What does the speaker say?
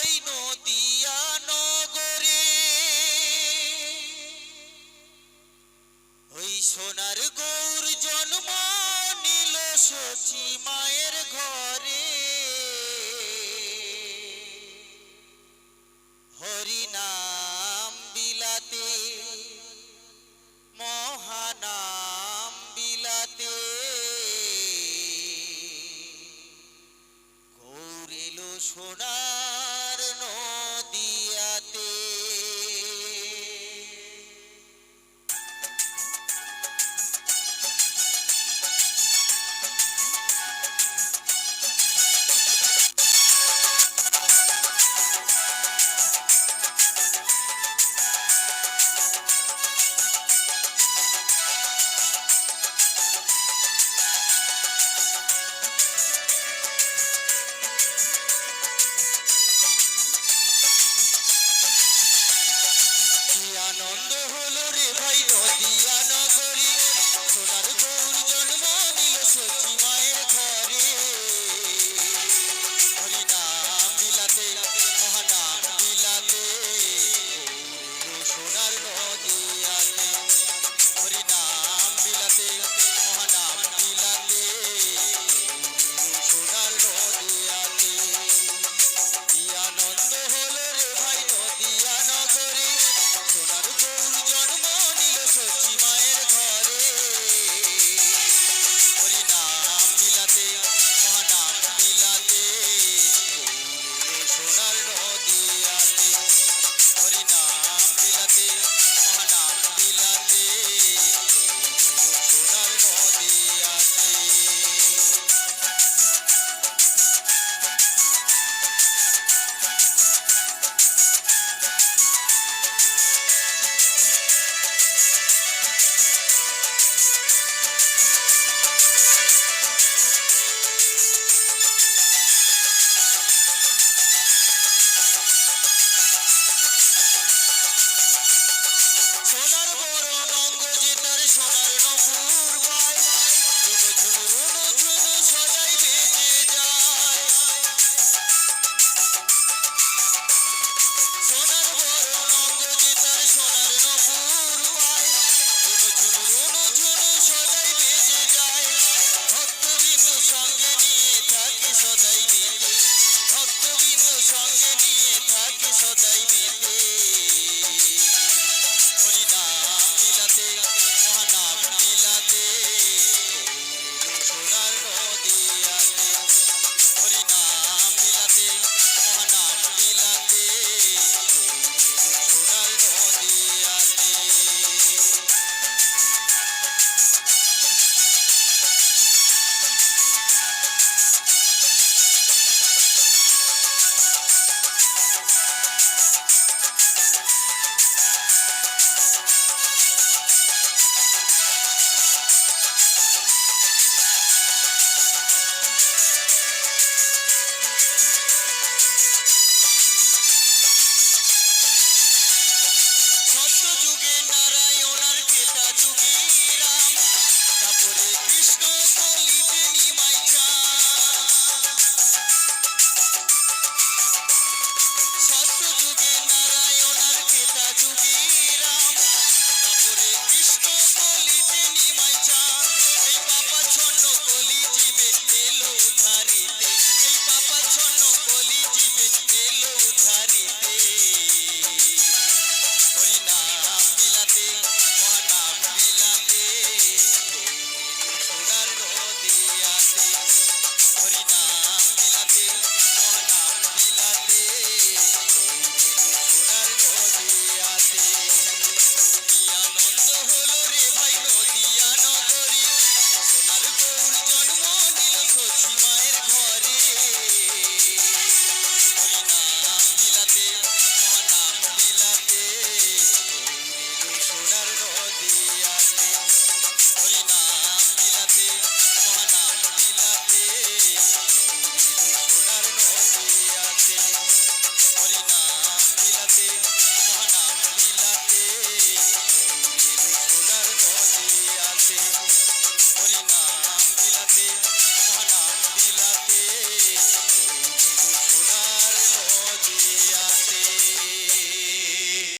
এই নদিয়া নগরে। সোনার নিল মায়ের ঘরে। হরিনাম বিলাতে মহানাম বিলাতে। করুণ